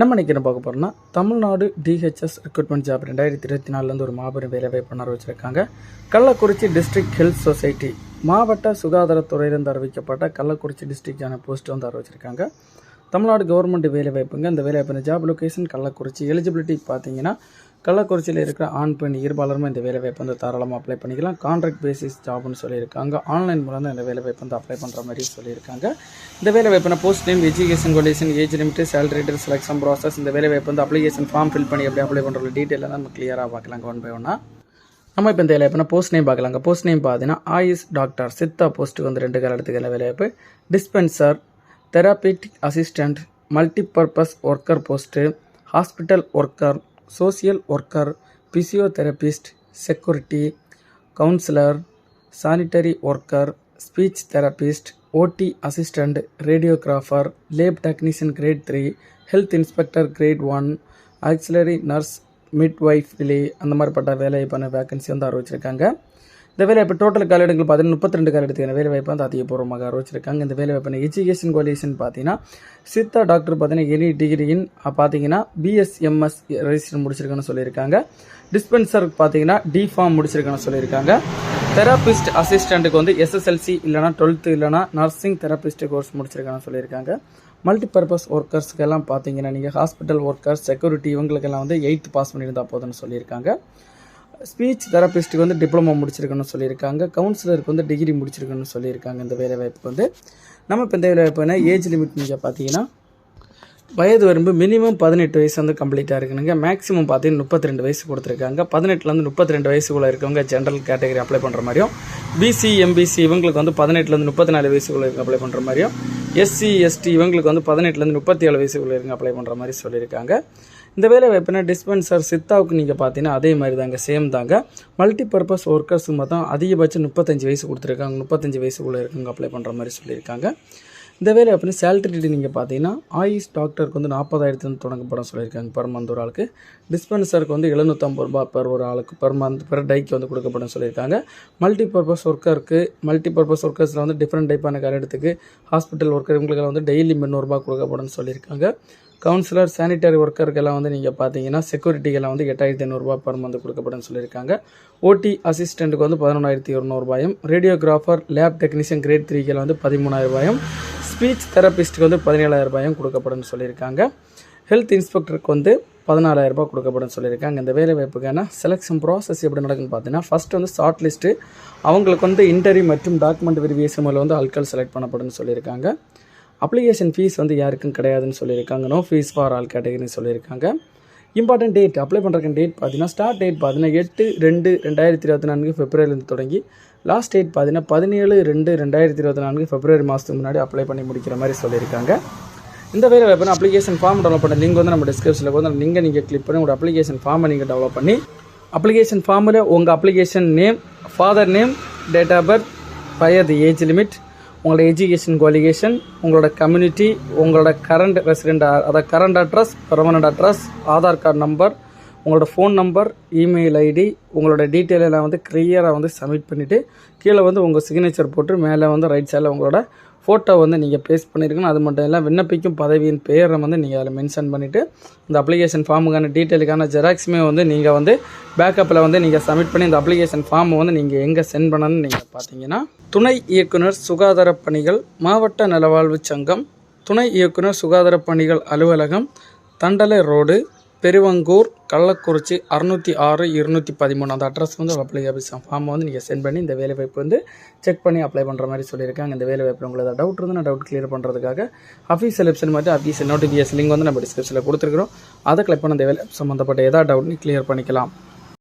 நம்ம இன்னைக்கு என்ன பார்க்க போகிறோம்னா தமிழ்நாடு டிஹெச்எஸ் ரெக்ரூட்மெண்ட் ஜாப் ரெண்டாயிரத்தி இருபத்தி நாலுலேருந்து ஒரு மாபெரும் வேலைவாய்ப்பு அறிவிச்சிருக்காங்க கள்ளக்குறிச்சி டிஸ்ட்ரிக்ட் ஹெல்த் சொசைட்டி மாவட்ட சுகாதாரத்துறையிலிருந்து அறிவிக்கப்பட்ட கள்ளக்குறிச்சி டிஸ்ட்ரிக்டான போஸ்ட் வந்து அறிவிச்சிருக்காங்க. தமிழ்நாடு கவர்மெண்ட் வேலைவாய்ப்புங்க இந்த வேலைவாய்ப்பு ஜாப் லொக்கேஷன் கள்ளக்குறிச்சி. எலிஜிபிலிட்டி பார்த்தீங்கன்னா கள்ளக்குறிச்சியில் இருக்கிற ஆண் பெண் இருபாலருமே இந்த வேலைவாய்ப்பு வந்து தாராளமாக அப்ளை பண்ணிக்கலாம். கான்ட்ராக்ட் பேசிஸ் ஜாப்னு சொல்லியிருக்காங்க. ஆன்லைன் மூலம் தான் இந்த வேலைவாய்ப்பு வந்து அப்ளை பண்ணுற மாதிரி சொல்லியிருக்காங்க. இந்த வேலைவாய்ப்புனா post name education qualification age limit salary selection process இந்த வேலைவாய்ப்பு வந்து அப்ளிகேஷன் ஃபார்ம் ஃபில் பண்ணி எப்படி அப்ளை பண்ணுற டீட்டெயிலாக நம்ம கிளியராக பார்க்கலாம். ஒன் பை ஒன்னா நம்ம இப்போ இந்த வேலைவாய்ப்புனா போஸ்ட் நேம் பார்க்கலாங்க போஸ்ட் நேம் பார்த்தீங்கன்னா ஆயுஷ் டாக்டர் சித்தா போஸ்ட்டுக்கு வந்து ரெண்டு காலத்துக்கு வேலைவாய்ப்பு dispenser therapeutic assistant multipurpose worker post hospital worker social worker physiotherapist security counsellor sanitary worker speech therapist OT assistant radiographer lab technician grade three health inspector grade one auxiliary nurse midwife விலே அந்த மாதிரிப்பட்ட வேலைவாய்ப்பான vacancy வந்து அறிவிச்சிருக்காங்க. இந்த வேலை இப்போ total காலிடங்கள் பார்த்தீங்கன்னா முப்பத்தி ரெண்டு காலிடத்துக்கான வேலைவாய்ப்பு வந்து அதிகபூர்வமாக ஆரோச்சிருக்காங்க இந்த வேலைவாய்ப்பான எஜுகேஷன் குவாலிஃபிகேஷன் பார்த்தீங்கன்னா சித்தா டாக்டர் பார்த்தீங்கன்னா எனி டிகிரியின் பார்த்தீங்கன்னா பிஎஸ்எம்எஸ் ரெஜிஸ்டர் முடிச்சிருக்கேன்னு சொல்லியிருக்காங்க. டிஸ்பென்சர் பார்த்தீங்கன்னா டி ஃபார்ம் முடிச்சிருக்கேன்னு சொல்லியிருக்காங்க. தெரபிஸ்ட் அசிஸ்டண்ட்டுக்கு வந்து எஸ்எஸ்எல்சி இல்லைனா டுவெல்த்து இல்லைனா நர்சிங் தெரபிஸ்ட் கோர்ஸ் முடிச்சிருக்கேன்னு சொல்லியிருக்காங்க. மல்டிபர்பஸ் ஒர்க்கர்ஸ்க்கெல்லாம் பார்த்தீங்கன்னா நீங்கள் ஹாஸ்பிட்டல் ஒர்க்கர்ஸ் செக்யூரிட்டி இவங்களுக்கெல்லாம் வந்து எயித்து பாஸ் பண்ணியிருந்தா போதும்னு சொல்லியிருக்காங்க. ஸ்பீச் தெரபிஸ்ட்டுக்கு வந்து டிப்ளமோ முடிச்சிருக்கணும்னு சொல்லியிருக்காங்க. கவுன்சிலருக்கு வந்து டிகிரி முடிச்சிருக்கணும்னு சொல்லியிருக்காங்க இந்த வேலைவாய்ப்புக்கு வந்து. நம்ம இப்போ இந்த வேலைவாய்ப்புனா ஏஜ் லிமிட் நீங்கள் பார்த்தீங்கன்னா வயது வரம்பு மினிமம் பதினெட்டு வயசு வந்து கம்ப்ளீட்டாக இருக்கணுங்க மேக்ஸிமம் பார்த்தீங்கன்னா முப்பத்தி ரெண்டு வயசு கொடுத்துருக்காங்க. பதினெட்டுலேருந்து முப்பத்தி ரெண்டு வயசுக்குள்ளே இருக்கவங்க ஜென்ரல் கேட்டகரி அப்ளை பண்ணுற மாதிரியும் பிசி எம்பிசி இவங்களுக்கு வந்து பதினெட்டுலேருந்து முப்பத்தி நாலு வயசுக்குள்ளே இருக்க அப்ளை பண்ணுற மாதிரியும் எஸ்சி எஸ்டி இவங்களுக்கு வந்து பதினெட்டுலேருந்து முப்பத்தி ஏழு வயசுக்குள்ளே இருக்க அப்ளை பண்ணுற மாதிரி சொல்லியிருக்காங்க. இந்த வேலை வாய்ப்புனா டிஸ்பென்சர் சித்தாவுக்கு நீங்கள் பார்த்தீங்கன்னா அதே மாதிரி தாங்க. சேம் தாங்க மல்டி பர்பஸ் மொத்தம் அதிகபட்சம் முப்பத்தஞ்சு வயசு கொடுத்துருக்காங்க. முப்பத்தஞ்சு வயசுக்குள்ளே இருக்கவங்க அப்ளை பண்ணுற மாதிரி சொல்லியிருக்காங்க. இந்த வேலை அப்படின்னு சேலரி நீங்கள் பார்த்தீங்கன்னா ஆயுஷ் டாக்டருக்கு வந்து நாற்பதாயிரத்துலேருந்து தொடங்கப்படும் சொல்லியிருக்காங்க பெர் மந்த் ஒரு ஆளுக்கு. டிஸ்பென்சருக்கு வந்து எழுநூற்றம்பது ரூபா பெர் ஒரு ஆளுக்கு பர் மந்த் பெர் டைக்கு வந்து கொடுக்கப்படும் சொல்லியிருக்காங்க மல்டி பர்பஸ் ஒர்க்கருக்கு மல்டி பர்பஸ் ஒர்க்கர்ஸில் வந்து டிஃப்ரெண்ட் டைப்பான காரியத்துக்கு ஹாஸ்பிட்டல் ஒர்க்கர் இவங்களுக்கெல்லாம் வந்து டெய்லி முந்நூறுரூபா கொடுக்கப்படும் சொல்லியிருக்காங்க கவுன்சிலர் சானிட்டரி ஒர்க்கருக்கெல்லாம் வந்து நீங்கள் பார்த்தீங்கன்னா செக்யூரிட்டிக்கெல்லாம் வந்து எட்டாயிரத்தி ஐநூறுரூவா பர் மந்த் கொடுக்கப்படும் சொல்லியிருக்காங்க. ஓடி அசிஸ்டண்ட்டுக்கு வந்து பதினொன்றாயிரத்தி இரநூறுபாயும் ரேடியோகிராஃபர் லேப் டெக்னீஷியன் கிரேட் த்ரீக்கெல்லாம் வந்து பதிமூணாயிரரூபாயும் ஸ்பீச் தெரபிஸ்ட்டுக்கு வந்து பதினேழாயிரரூபாயும் கொடுக்கப்படுன்னு கொடுக்கப்படும் சொல்லியிருக்காங்க. ஹெல்த் இன்ஸ்பெக்டருக்கு வந்து பதினாலாயிரரூபா கொடுக்கப்படும் சொல்லியிருக்காங்க. இந்த வேலை வாய்ப்புக்கான செலெக்ஷன் ப்ராசஸ் எப்படி நடக்குன்னு பார்த்தீங்கன்னா ஃபஸ்ட் வந்து ஷார்ட் லிஸ்ட்டு அவங்களுக்கு வந்து இன்டர்வியூ மற்றும் டாக்குமெண்ட் வெரிஃபிகேஷன் மூலம் வந்து ஆட்கள் செலக்ட் பண்ணப்படும் சொல்லியிருக்காங்க. அப்ளிகேஷன் ஃபீஸ் வந்து யாருக்கும் கிடையாதுன்னு சொல்லியிருக்காங்க. நோ ஃபீஸ் ஃபார் ஆல் கேட்டகரின்னு சொல்லியிருக்காங்க. இம்பார்ட்டன்ட் டேட் அப்ளை பண்ணுறக்கு டேட் பார்த்தீங்கன்னா ஸ்டார்ட் டேட் பார்த்தீங்கன்னா எட்டு ரெண்டு ரெண்டாயிரத்தி இருபத்தி நான்கு பிப்ரவரிலேருந்து தொடங்கி லாஸ்ட் டேட் பார்த்தீங்கன்னா பதினேழு ரெண்டு ரெண்டாயிரத்தி இருபத்தி நான்கு பிப்ரவரி மாதத்துக்கு முன்னாடி அப்ளை பண்ணி முடிக்கிற மாதிரி சொல்லியிருக்காங்க. இந்த வேலை வாய்ப்புனா அப்ளிகேஷன் ஃபார்ம் டெவலப் பண்ண லிங்க் வந்து நம்ம டிஸ்கிரிப்ஷனில் வந்து அந்த லிங்கை நீங்கள் கிளிக் பண்ணி உங்களோட அப்ளிகேஷன் ஃபார்மை நீங்கள் டெவலப் பண்ணி அப்ளிகேஷன் ஃபார்மில் உங்கள் application name father name date of birth fire the age limit உங்களோட எஜுகேஷன் குவாலிஃபிகேஷன் உங்களோட கம்யூனிட்டி உங்களோட கரண்ட் ரெசிடென்ட் அதாவது current address permanent address Aadhaar card number உங்களோட ஃபோன் நம்பர் இமெயில் ஐடி உங்களோட டீட்டெயில் எல்லாம் வந்து கிளியராக வந்து சப்மிட் பண்ணிவிட்டு கீழே வந்து உங்கள் சிக்னேச்சர் போட்டு மேலே வந்து ரைட் சைடில் உங்களோட ஃபோட்டோ வந்து நீங்கள் பேஸ்ட் பண்ணியிருக்கணும் அது மட்டும் இல்லை விண்ணப்பிக்கும் பதவியின் பெயரை வந்து நீங்கள் அதில் மென்ஷன் பண்ணிவிட்டு இந்த அப்ளிகேஷன் ஃபார்முக்கான டீட்டெயிலுக்கான ஜெராக்ஸுமே வந்து நீங்கள் வந்து பேக்கப்பில் வந்து நீங்கள் சப்மிட் பண்ணி இந்த அப்ளிகேஷன் ஃபார்மை வந்து நீங்கள் எங்கே சென்ட் பண்ணணும்னு நீங்கள் பார்த்தீங்கன்னா துணை இயக்குனர் சுகாதார பணிகள் மாவட்ட நலவாழ்வு சங்கம் துணை இயக்குனர் சுகாதார பணிகள் அலுவலகம் தண்டலை ரோடு பெருவங்கூர் கள்ளக்குறிச்சி அறுநூற்றி ஆறு இருநூற்றி பதிமூணு. அந்த அட்ரஸ் வந்து அப்ளிகேஷன் ஃபார்மை வந்து நீங்கள் சென்ட் பண்ணி இந்த வேலைவாய்ப்பு வந்து செக் பண்ணி அப்ளை பண்ணுற மாதிரி சொல்லியிருக்காங்க. இந்த வேலைவாய்ப்பில் உங்களுக்கு டவுட் இருந்தால் டவுட் கிளியர் பண்ணுறதுக்காக அஃபீஸ் வெப்சைட் மாதிரி அஃபீஷியல் நோட்டிஃபிகேஷன் லிங்க் வந்து நம்ம டிஸ்கிரிப்ஷனில் கொடுத்துருக்குறோம். அதை கிளிக் பண்ண இந்த வேலை சம்மந்தப்பட்ட ஏதாவது டவுட் கிளியர் பண்ணிக்கலாம்.